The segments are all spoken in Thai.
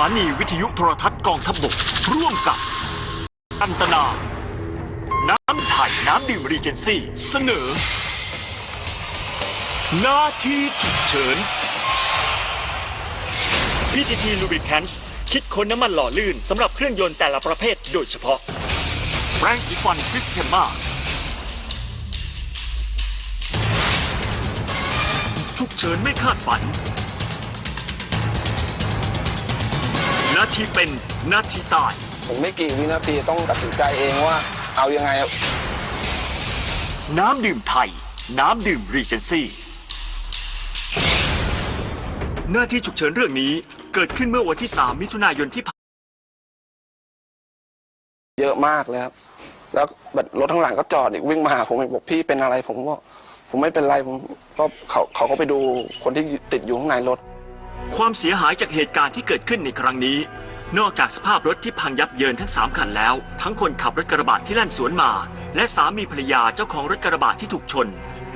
ถานีวิทยุโทรทัศน์กองทัพบกร่วมกับ อันตนา น้ำไทยน้ำดื่มรีเจนซี่ เสนอ หน้าที่ฉุกเฉิน PTT Lubricants คิดค้นน้ำมันหล่อลื่นสำหรับเครื่องยนต์แต่ละประเภทโดยเฉพาะแปรงสีฟันซิสเ e ม a ฉุกเฉินไม่คาดฝัน นาทีเป็นนาทีตาย ผมไม่กี่วินาทีต้องตัดสินใจเองว่า เอายังไงอะน้ำดื่มไทย น้ำดื่มรีเจนซี่ หน้าที่ฉุกเฉินเรื่องนี้เกิดขึ้นเมื่อวันที่ 3 มิถุนายนที่ผ่านเยอะมากเลยครับ แล้วแบบรถทั้างหลังก็จอดอีกวิ่งมาหาผมอีกบอกพี่เป็นอะไรผมก็ผมไม่เป็นไรผมก็เขาเขาก็ไปดูคนที่ติดอยู่ข้างในรถ ความเสียหายจากเหตุการณ์ที่เกิดขึ้นในครั้งนี้ นอกจากสภาพรถที่พังยับเยินทั้ง 3 คันแล้ว ทั้งคนขับรถกระบะที่แล่นสวนมา และสามีภรรยาเจ้าของรถกระบะที่ถูกชน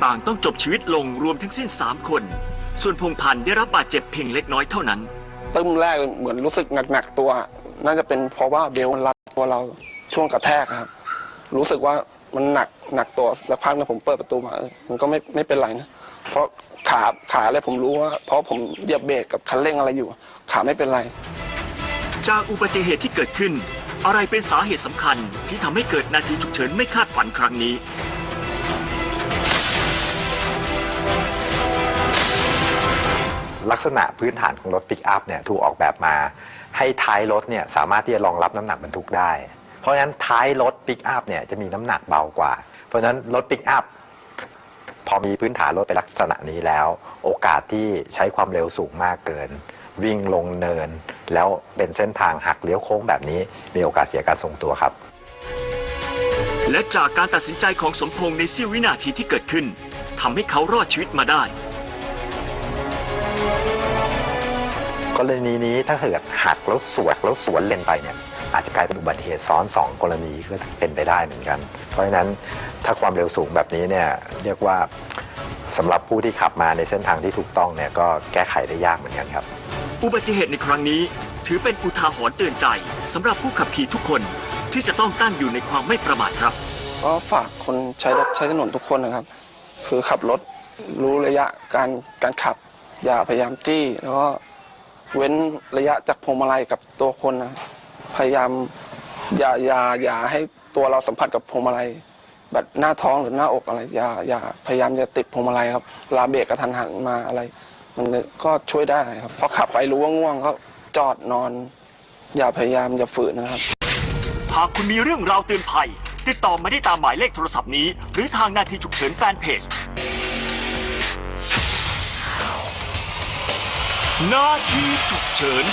ต่างต้องจบชีวิตลงรวมทั้งสิ้น 3 คน ส่วนพงพันธ์ได้รับบาดเจ็บเพียงเล็กน้อยเท่านั้น ตึ้มแรกเหมือนรู้สึกหนักๆตัว น่าจะเป็นเพราะว่าเบลต์มันรัดตัวเราช่วงกระแทกครับ รู้สึกว่ามันหนักหนักตัวสักพักนึงผมเปิดประตูมามันก็ไม่ไม่เป็นไรนะเพราะ ขาขาเลยผมรู้ว่าเพราะผมเหยียบเบรกกับคันเร่งอะไรอยู่ ขาไม่เป็นไร จากอุบัติเหตุที่เกิดขึ้น อะไรเป็นสาเหตุสำคัญที่ทำให้เกิดนาทีฉุกเฉินไม่คาดฝันครั้งนี้ ลักษณะพื้นฐานของรถปิกอัพเนี่ยถูกออกแบบมา ให้ท้ายรถเนี่ยสามารถที่จะรองรับน้ำหนักบรรทุกได้ เพราะฉะนั้นท้ายรถปิกอัพเนี่ยจะมีน้ำหนักเบากว่า เพราะฉะนั้นรถปิกอัพ พอมีพื้นฐานรถเป็นลักษณะนี้แล้ว โอกาสที่ใช้ความเร็วสูงมากเกิน วิ่งลงเนิน แล้วเป็นเส้นทางหักเลี้ยวโค้งแบบนี้ มีโอกาสเสียการทรงตัวครับ และจากการตัดสินใจของสมพงษ์ในเสี้ยววินาทีที่เกิดขึ้นทำให้เขารอดชีวิตมาได้ กรณีนี้ถ้าเกิดหักแล้วสวดแล้วสวนเลนไปเนี่ย อาจจะกลายเป็นอุบัติเหตุซ้อนสองกรณีก็เป็นไปได้เหมือนกัน เพราะฉะนั้นถ้าความเร็วสูงแบบนี้เนี่ยเรียกว่าสำหรับผู้ที่ขับมาในเส้นทางที่ถูกต้องเนี่ยก็แก้ไขได้ยากเหมือนกันครับ อุบัติเหตุในครั้งนี้ ถือเป็นอุทาหรณ์เตือนใจสำหรับผู้ขับขี่ทุกคนที่จะต้องตั้งอยู่ในความไม่ประมาทครับ ก็ฝากคนใช้รถใช้ถนนทุกคนนะครับ คือขับรถรู้ระยะการการขับ อย่าพยายามจี้ แล้วก็เว้นระยะจากพวงมาลัยกับตัวคนนะ พยายามอย่าอย่าอย่าให้ตัวเราสัมผัสกับพวงมาลัยแบบหน้าท้องหรือหน้าอกอะไรอย่าอย่าพยายามจะติดพวงมาลัยครับลาเบรกกระทันหันมาอะไร มันก็ช่วยได้ครับพอขับไปรู้ว่าง่วงก็จอดนอน อย่าพยายามอย่าฝืนนะครับ หากคุณมีเรื่องราวเตือนภัย ติดต่อมาได้ตามหมายเลขโทรศัพท์นี้ หรือทางหน้าที่ฉุกเฉินแฟนเพจหน้าที่ฉุกเฉิน